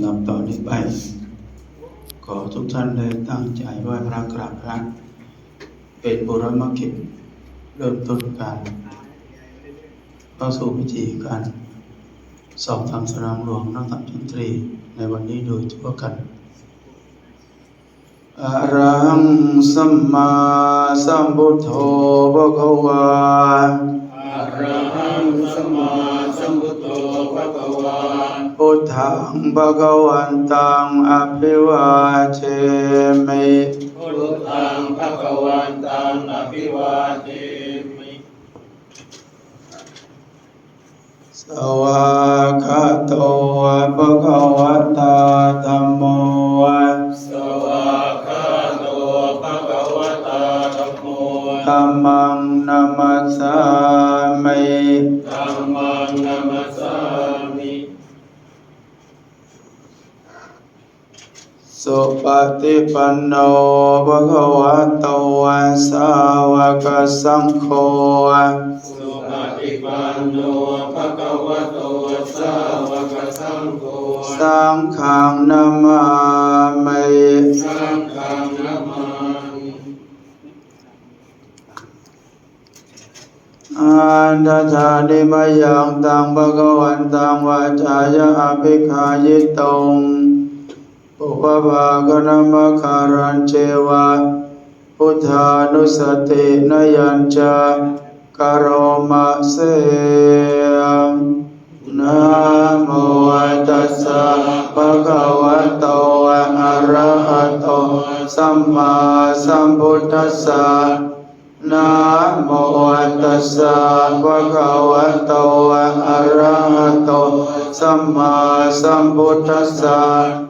ำดับต่อนนี้ไป ขอทุกท่านได้ตั้งใจไหว้พระกราบพระเป็นบุรมกิจเริ่มต้นการเข้าสู่พิธีการสอบธรรมสนามหลวงนักธรรมชนตรีในวันนี้โดยทั่วกันอะระหังสัมมาสัมพุทโธภะคะวาอะระหังสัมมาสัมพุทธ ภะคะวาพุทธังภะคะวันตังอภิวาเทมิพุทธังภะคะวันตังอภิวาเทมิสวากขาโตภะคะวะตาธัมโมสวากขาโตภะคะวะตาธัมโมธัมมังนัมมัสสามิ ธัมมังนัมสสามิ สุป ฏิปันโนภะคะวะโตสาวกสังโฆสุปฏิปันโนภะคะวะโตสาวกสังโฆสังฆังนามามิสังฆังนะมามิอันตชาดิมยังตังภะคะวันตังวาจายะอภิคายิตง ปุพพากนมคารันเจวะพุทธานุสตินยัญจกโรมะเสนะโมตัสสะภะคะวะโตอะระหะโตสัมมาสัมพุทธัสสะนะโมตัสสะภะคะวะโตอะระหะโตสัมมาสัมพุทธัสสะ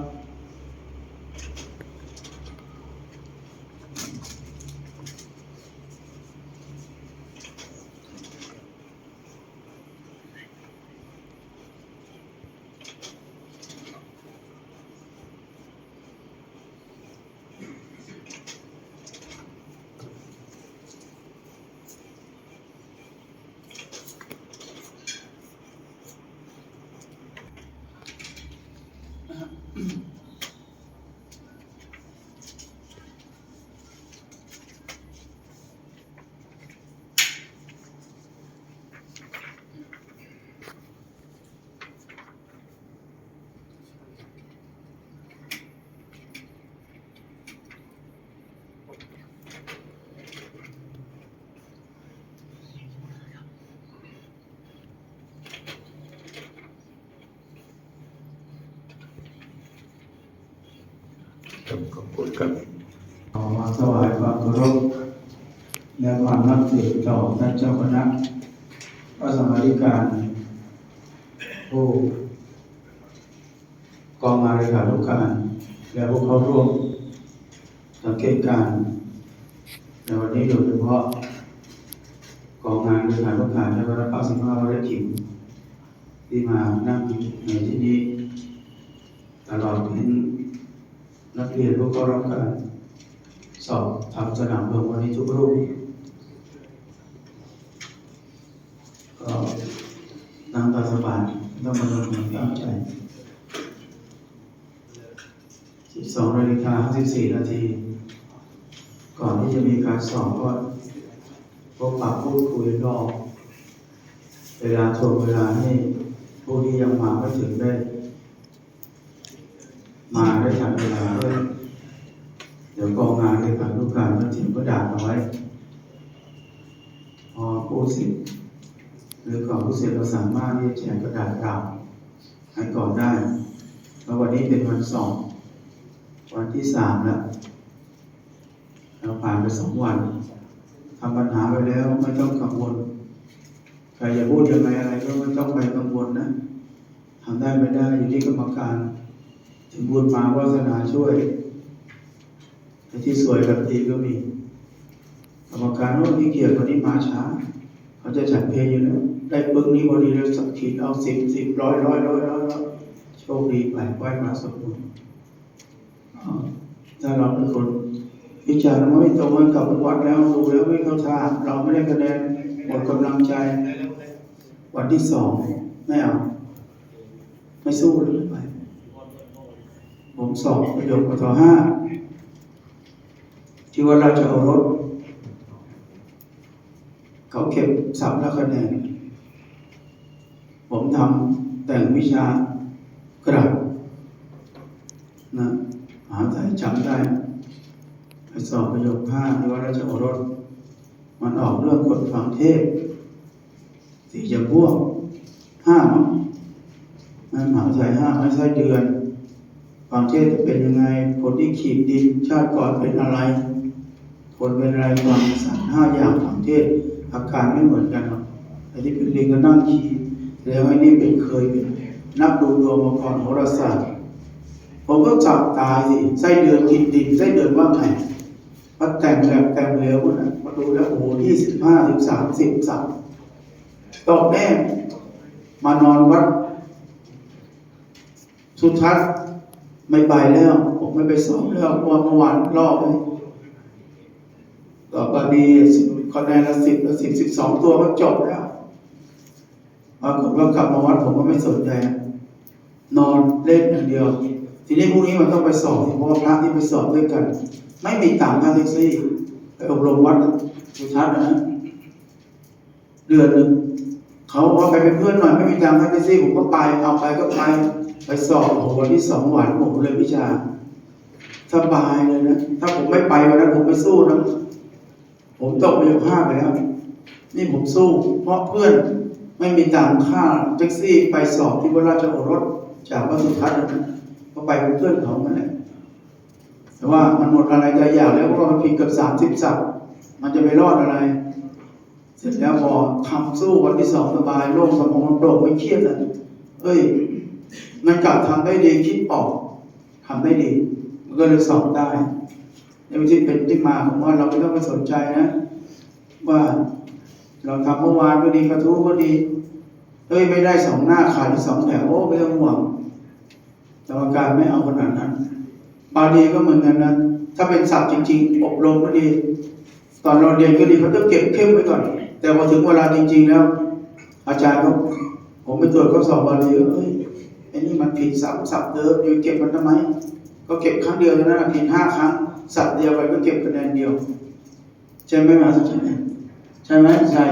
ขอบคุณครับขอมาถวายความเคารพและความนับถือต่อท่านเจ้าคณะพระสมาธิการผู้กองมาริกาทุกการและผู้เข้าร่วมสังเกตการในวันนี้โดยเฉพาะกองงานริการทุกการและพระพักสิงห์วรจิมที่มานั่งในที่นี้ตลอดถึง นักเรียนผู้เข้ารับการสอบทำสนามหลวงวันนี้ทุกรูปก็นั่งตาสบายไม่ต้องมาลงมือตั้งใจ 12นาฬิกา54นาที ก่อนที่จะมีการสอบก็พบปะพูดคุยรอบเวลาทวงเวลาให้ผู้ที่ยังมาไม่ถึงได้ มาได้ทันเวลาด้วยเดี๋ยวกองงานในการลูกการมันถิ่นก็ด่าเอาไว้ พอผู้สิทธิ์หรือก่อนผู้เสร็จเราสามารถที่จะแจกกระดาษเปล่าให้ก่อนได้แล้ววันนี้เป็นวันสอง วันที่สามแล้วเราผ่านไปสองวันทำปัญหาไปแล้วไม่ต้องกังวลใครจะพูดยังไงอะไรก็ไม่ต้องไปกังวลนะทำได้ไม่ได้อยู่ที่กรรมการ ถึงบุญมาวาสนาช่วยไอ้ที่สวยแบบดีก็มีกรรมการว่าที่เกียรติวันนี้มาช้า เขาจะจัดเพลงอยู่แล้วได้ปึ้งนี้พอดีเลยสักขีดเอาสิบสิบร้อยร้อยร้อยร้อยโชคดีไปไหวมาสมบูรณ์ถ้าเราเป็นคนวิจารณ์ไม่ตรงกันกับวัดแล้วดูแล้วไม่เข้าท่าเราไม่ได้คะแนนหมดกำลังใจ วันที่สองไม่เอา ไม่สู้เลย สอบประโยคปทห้าที่ว่าเราจะเอารถ เขาเก็บสับและคะแนน ผมทำแต่งวิชากระดาษนะหาใจจำได้ไปสอบประโยคห้าที่ว่าราชโอรสมันออกเรื่องกฎฝังเทพสี่จะพวกห้ามั้งนั่นมหาใจห้าไม่ใช่เดือน ฝังเทพจะเป็นยังไงคนที่ขีดดินชาติก่อนเป็นอะไร คนเป็นอะไรฟังสารห้าอย่างฝังเทพอาการไม่เหมือนกันหรอกไอ้ที่เป็นลิงก็นั่งขีดแล้วไอ้นี่เป็นเคยเป็นนักดูดวงมาก่อนโหราศาสตร์ผมก็จับตายสิไส้เดือนกินดินไส้เดือนว่าไงมาแต่งแบบแต่งเร็วนะมาดูแล้วโอ้โหยี่สิบห้าสิบสามสิบสามตกแน่มานอนวัด สุทัศน์ ไม่ไปแล้ว ผมไม่ไปสอบแล้วเพราะเมื่อวานรอบเลยต่อไปดีคะแนนละสิบละสิบสิบสองตัวก็จบแล้วปรากฏว่ากลับมาวัดผมก็ไม่สนใจ นอนเล่นอย่างเดียว ทีนี้พรุ่งนี้มันต้องไปสอบเพราะว่าพระที่ไปสอบด้วยกัน ไม่มีตังค์ค่าแท็กซี่ไปอบรมวัดสุทัศน์นะเดือนหนึ่งเขาเอาไปเป็นเพื่อนหน่อยไม่มีตังค์ค่าแท็กซี่ผมก็ไปเอาไปก็ไป ไปสอบโอ้โหวันที่สองหวานผมเลยวิชาสบายเลยนะถ้าผมไม่ไปวันนั้นผมไปสู้นะผมตกไปอยู่ห้าไปแล้ว นี่ผมสู้ เพราะเพื่อนไม่มีตังค่าแท็กซี่ไปสอบที่วราชโอรสจากวัดสุทัศน์นะก็ไปเป็นเพื่อนเขานั่นแหละแต่ว่ามันหมดอะไรใจอยากแล้วเพราะว่ามันผิดเกับสามสิบสับมันจะไปรอดอะไร เสร็จแล้วพอทำสู้วันที่สองสบายโล่งสมองโปร่งไม่เครียดเลยเอ้ย มันกลับทำได้ดีคิดออกทำได้ดี มันก็เลยสอบได้ในวิธีเป็นที่มาของว่าเราไม่ต้องไปสนใจนะ ว่าเราทำเมื่อวานก็ดีกระทู้ก็ดีเอ้ยไม่ได้สองหน้าขาดสองแถวโอ้ไม่ต้องห่วงกรรมการไม่เอาขนาดนั้นบาลีก็เหมือนกันนะถ้าเป็นศัพท์จริง ๆ อบรมก็ดี ตอนเราเรียนก็ดีเขาต้องเก็บเข้มไว้ก่อน แต่พอถึงเวลาจริง ๆ แล้ว อาจารย์ก็ผมไปตรวจข้อสอบบาลีเอ้ย ไอ้นี่มันผิดศัพท์ศัพท์เดิมอยู่เก็บมันทำไม ก็เก็บครั้งเดียวเท่านั้นผิดห้าครั้งศัพท์เดียวไปก็เก็บคะแนนเดียวใช่ไหมมาสัจจ์เนี่ยใช่ไหมใช่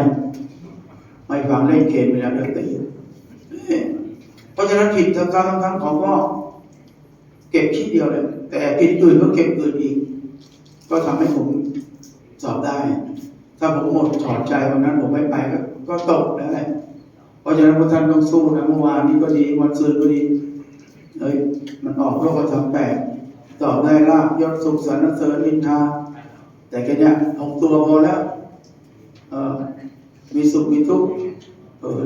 ไม่ฟังเล่นเกมไปแล้วเดี๋ยวตีเพราะฉะนั้นผิดทั้งครั้งทั้งครั้งเขาก็เก็บขี้เดียวเลยแต่ผิดอื่นก็เก็บอื่นอีก ก็ทำให้ผมสอบได้ ถ้าผมหมดถอดใจวันนั้นผมไม่ไปก็ตกแล้วแหละ ราะฉะนั้นพวกท่านต้องสู้นะเมื่อวานนี้ก็ดีวันซืนก็ดีเอ้ยมันออกโลกธรรมแปดตอบได้ลาบยศสุขสันต์เสริญนินทาแต่แค่เนี้ยหกตัวพอแล้วมีสุขมีทุกข์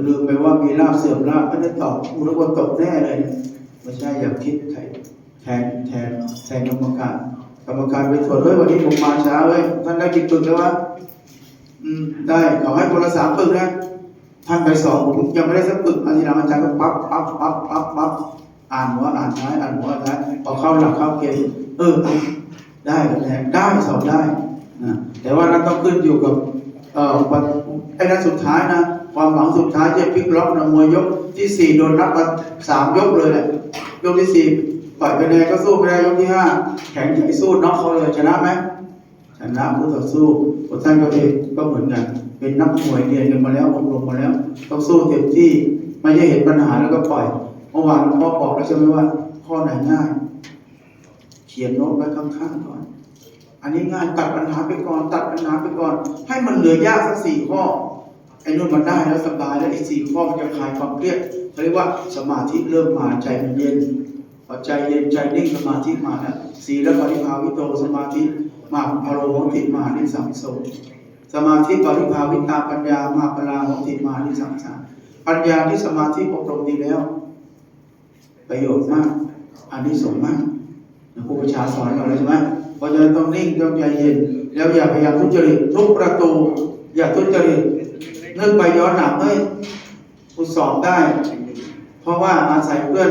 ลืมไปว่ามีลาบเสื่อมลาบไม่ได้ตอบอุรกตกแน่เลยไม่ใช่อย่าคิดแทนแทนแทนแทนกรรมการกรรมการไปตรวจเฮ้ยวันนี้ผมมาช้าเว้ยท่านได้กี่ปึกแล้ววะอืมได้ขอให้คนละสามปึกนะ ท่านไปสองผมยังไม่ได้สักปึกอาจารย์อาจารย์ก็ปั๊บปั๊บปั๊บปั๊บปั๊บอ่านหัวอ่านท้ายอ่านหัวท้ายพอเข้าหลักเข้าเกณฑ์เออ ได้คะแนนได้สอบได้นะแต่ว่านั้นต้องขึ้นอยู่กับเอ่อวันไอ้นัดสุดท้ายนะความหวังสุดท้ายจะพลิกล็อกนะมวยยกที่สี่โดนนับมาสามยกเลยแหละยกที่สี่ปล่อยไปเลยก็สู้ไม่ได้ยกที่ห้าแข็งใจสู้น็อกเขาเลยชนะไหม ชนะผู้ต่อสู้พวกท่านก็เองก็เหมือนกัน เป็นนักมวยเรียนกันมาแล้วอบรมมาแล้วต้องสู้เต็มที่ไม่ใช่เห็นปัญหาแล้วก็ปล่อยเมื่อวานหลวงพ่อบอกแล้วใช่ไหมว่าข้อไหนง่าย เขียนโน้ตไว้ข้างๆก่อน อันนี้ง่ายตัดปัญหาไปก่อน ตัดปัญหาไปก่อน ให้มันเหลือยากสักสี่ข้อไอ้นู่นมันได้แล้วสบายแล้วไอ้สี่ข้อมันจะคลายความเครียดเขาเรียกว่าสมาธิเริ่มมาใจมันเย็นพอใจเย็นใจนิ่งสมาธิมาแล้วสีแล้วปริภาวิโตสมาธิ มาอารมณ์ของติมานิสังโสสมาธิปริภาวิตาปัญญามาปลาของติมานิสังสาปัญญาที่สมาธิอบรมดีแล้ว ประโยชน์มากอันนี้สงส์มากครูประชาสอนเราเลยใช่ไหมเพราะฉะนั้นต้องนิ่งต้องใจเย็น แล้วอย่าพยายามทุจริตทุกประตู อย่าทุจริตนึกไปย้อนหลังเฮ้ยกูสอบได้ เพราะว่าอาศัยเพื่อน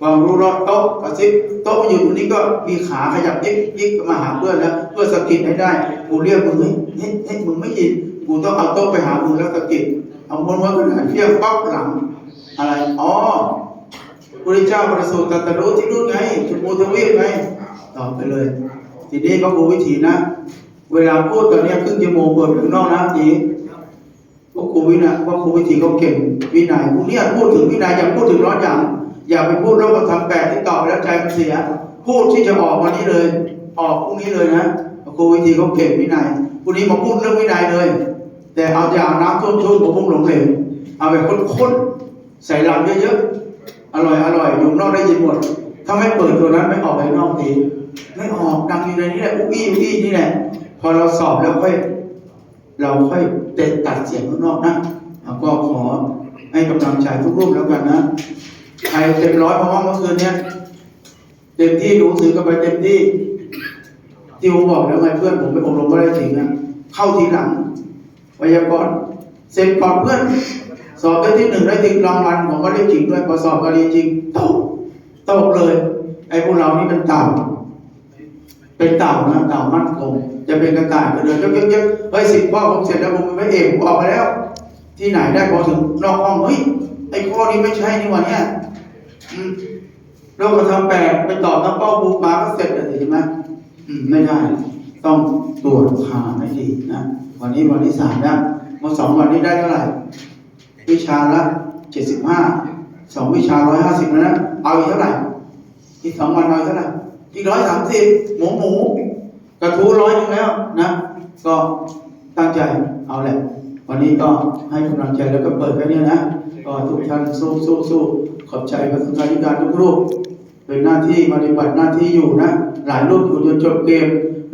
ความรู้รอบโต๊ะกระซิบโต๊ะอยู่ตรงนี้ก็มีขาขยับยิกยิกมาหาเพื่อนแล้วเพื่อสะกิดให้ได้กูเรียกมึงเฮ้ยเฮ้ยมึงไม่ยินกูต้องเอาโต๊ะไปหามึงแล้วสะกิดเอาม้วนม้วนกระดาษเพียงปั๊บหลัง อะไรอ๋อพระเจ้าประสูติตรัสรู้ที่นู่นไงชมพูทวีปไงตอบไปเลย ทีนี้ก็ดูวิธีนะ เวลาพูดตอนนี้ครึ่งชั่วโมงเปิดถึงนอกนะจีพวกครูวินัยพวกครูวิธีเขาเก่งวินัยพวกเนี้ยพูดถึงวินัยอย่าพูดถึงร้อนอย่าง อย่าไปพูดแล้วก็ทำแปดที่ตอบไปแล้วใจมันเสีย พูดที่จะออกวันนี้เลย ออกพรุ่งนี้เลยนะครูวิธีเขาเก่งวินัยพรุ่งนี้มาพูดเรื่องวินัยเลย แต่เอาอย่าเอาน้ำท่วมๆผมพุ่งหลงเหลวเอาแบบข้นๆใส่ลำเยอะๆอร่อยอร่อยอยู่นอกได้ยินหมด ถ้าไม่เปิดตัวนั้นไม่ออกไปนอกดีไม่ออกดังอยู่ในนี้แหละอุ้ยอุ้ยนี่แหละพอเราสอบแล้วค่อย เราค่อยเด็ดตัดเสียงข้างนอกนะก็ขอให้กำลังใจทุกรูปแล้วกันนะ ใครเต็มร้อยเพราะว่าเมื่อคืนเนี้ยเต็มที่ดูหนังสือกันไปเต็มที่ที่ผมบอกแล้วไงเพื่อนผมไปอบรมก็ได้จริงนะเข้าทีหลังไวยากรณ์เสร็จก่อนเพื่อน สอบได้ที่หนึ่งได้ถึงรางวัลของก็ได้จริงด้วยพอสอบก็ได้จริงตกตกเลย ไอ้พวกเรานี่เป็นเต่าเป็นเต่านะเต่ามั่นคงจะเป็นกระต่ายก็เดินยกยกๆเฮ้ยสิบข้อผมเสร็จแล้วผมเป็นพระเอกผมออกมาแล้ว ที่ไหนได้พอถึงนอกห้องเฮ้ย อ้ข้อนี้ไม่ใช่นี่หว่าเนี่ยเราก็ทำแปลไปตอบน้ำเป้าบูมาก็เสร็จเลยใช่ไหมไม่ได้ ต้องตรวจคาให้ดีนะวันนี้วันที่สามแล้วเมื่อสองวันนี้ได้เท่าไหร่ วิชาละเจ็ดสิบห้าสองวิชาร้อยห้าสิบนะเอาอีกเท่าไหร่อีกสองวันเอาอีกเท่าไหร่อีกร้อยสามสิบหมูหมูกระทู้ร้อยหนึงแล้วนะ ก็ตั้งใจเอาแหละ วันนี้ก็ให้กำลังใจแล้วก็เปิดไปเนี่ยนะก็ทุกท่านสู้สู้สู้ขอบใจกับทุกท่ารทการทุกรูปเป็นหน้าที่ปฏิบัติหน้าที่อยู่นะ หลายรูปอยู่จนจบเกม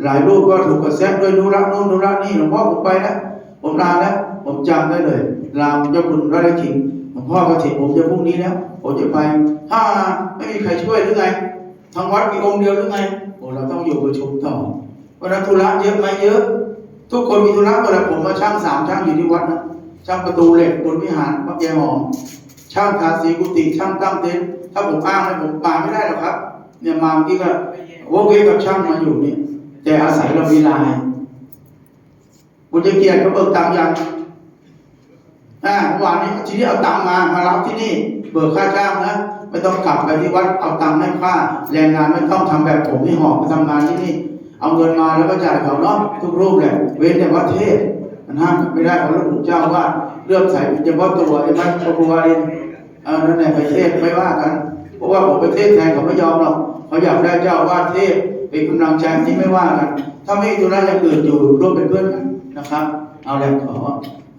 หลายรูปก็ถูกกระแสด้วยนุรักนู่นนุรักนี่หลวงพ่อผมไปนะผมลาแล้วผมจำได้เลยลาเจ้าคุณรัตนคิงหลวงพ่อก็ถิผมจะพรุ่งนี้แล้วผมจะไปถ้าไม่มีใครช่วยหรือไงทางวัดมีองค์เดียวหรือไงโอ้เราต้องอยู่ประชุมต่อวันธุระเยอะไหมเยอะ ทุกคนมีธุระหมดแหละผมมาช่างสามช่างอยู่ที่วัดนะช่างประตูเหล็กบนวิหารพระแกหอมช่างทาสีกุฏิช่างตั้งเต็นท์ถ้าผมอ้างให้ผมมาไม่ได้หรอกครับ เนี่ยมาเมื่อกี้ก็วกเวกกับช่างมาอยู่นี่แต่อาศัยเรามีลายบุญเกียรติเขาเบิกตังค์ยังอ่าวานนี้ทีนี้เอาตังค์มามารับที่นี่เบิกค่าจ้างนะไม่ต้องกลับไปที่วัดเอาตังค์ให้ค่าแรงงานไม่ต้องทำแบบผมที่หอบไปทำงานที่นี่ เอาเงินมาแล้วก็จ่ายเขาเนาะทุกรูปแหละเว้นแต่วัดเทศนห้ามไม่ได้ของหลวงเจ้าว่าเลือกใส่เฉพาะตัวไอ้มันพระครูวารินเออนั่นแหละไปเทศไม่ว่ากัน เพราะว่าผมไปเทศแทนเขาไม่ยอมหรอกเขาอยากได้เจ้าวาดเทศเป็นกำลังใจนี่ไม่ว่ากัน ถ้าไม่มีธุระอย่างอื่นอยู่ร่วมเป็นเพื่อนกันนะครับ เอาแหละขอ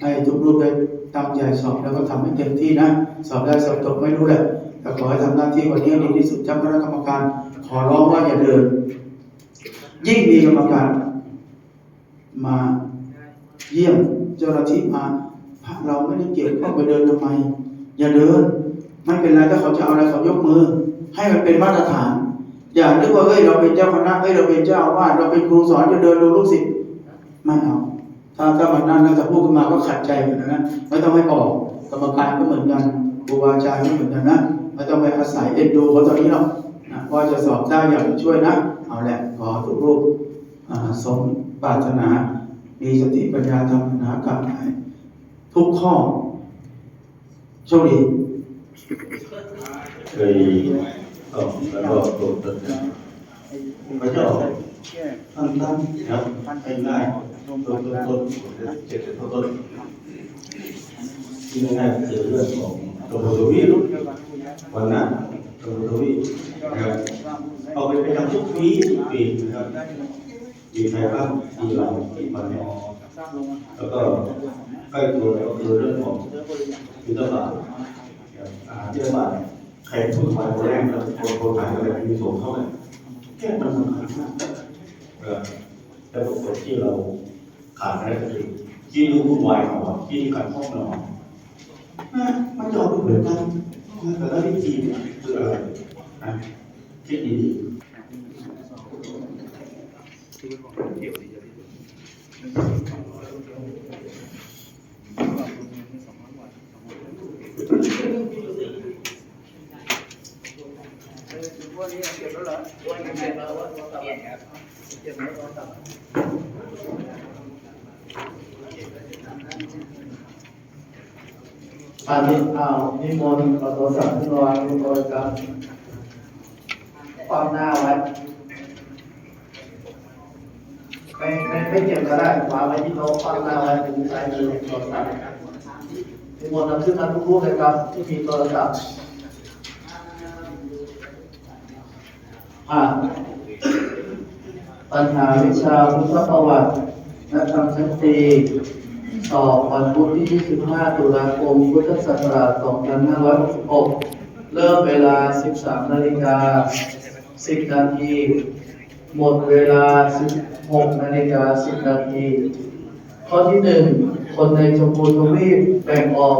ให้ทุกรูปได้ตั้งใจสอบแล้วก็ทำให้เต็มที่นะ สอบได้สอบตกไม่รู้แหละแต่ขอให้ทำหน้าที่วันนี้ดีที่สุดเจ้าคณะกรรมการ ขอร้องว่าอย่าเดิน ยิ่งมีกรรมการมาเยี่ยมเจ้าหน้าที่มาพระเราไม่ได้เกี่ยวข้องไปเดินทำไม อย่าเดินไม่เป็นไรถ้าเขาจะเอาอะไรเขายกมือ ให้มันเป็นมาตรฐาน อย่านึกว่าเฮ้ยเราเป็นเจ้าคณะเฮ้ยเราเป็นเจ้าอาวาสเราเป็นครูสอนจะเดินดูลูกศิษย์ไม่เอาถ้าถ้ามันนั่นแล้วจะพูดขึ้นมาก็ขัดใจเหมือนกันนะไม่ต้องให้ออกกรรมการก็เหมือนกันครูบาอาจารย์ก็เหมือนกันนะไม่ต้องไปอาศัยเอ็นดูเขาตอนนี้หรอกนะว่าจะสอบได้อยากจะช่วยนะเอาแหละ ขอทุรูปสมปรารถนา มีสติปัญญาธรรมนากรรมให้ทุกข้อโชคดีเคยตอบแล้วก็ตกตัดพระเจ้าท่านท่านครับเป็นง่ายต้นต้นต้นเจ็ดต้นต้นที่ง่ายๆคือเรื่องของตัวโพธิวิวันนั้น ตัวโพธิวินะครับเอาไปประจำทุกปีทุกปีนะครับปีไทยบ้างปีเราปีมันเนี่ยแล้วก็ใกล้ตัวก็คือเรื่องของยุทธศาสตร์อาหารเยอะมากใครพูดมาคนแรกแล้วคนคนขายอะไรมีส่งเข้าเลยแค่มันสำคัญมากเออแล้วก็คนที่เราขาดอะไรก็คือที่รู้วุ่นวายของเราที่การห้องเราอะมันจะเอาไปเหมือนกัน แต่ละวิธีเนี่ยคืออะไรนะคิดดีๆ ออันนี้เอานิมนต์ขอโทรศัพท์ขึ้นมาวางบนต๊ะครับความหน้าไว้ไม่ไม่ไม่เก็บก็ได้วางไว้ที่โต๊ะความหน้าไว้ถึงใช้มือโทรศัพท์นิมนต์นำขึ้นมาทุกรูปเลยครับ ที่มีโทรศัพท์อ่าปัญหาวิชาพุทธประวัติและคำชั้นต รีสอบวันพุธที่ 25 ตุลาคม พุทธศักราช 2566 เริ่มเวลา 13 นาฬิกา 10 นาที หมดเวลา 16 นาฬิกา 10 นาที ข้อที่ 1 คนในชมพูทวีปแบ่งออก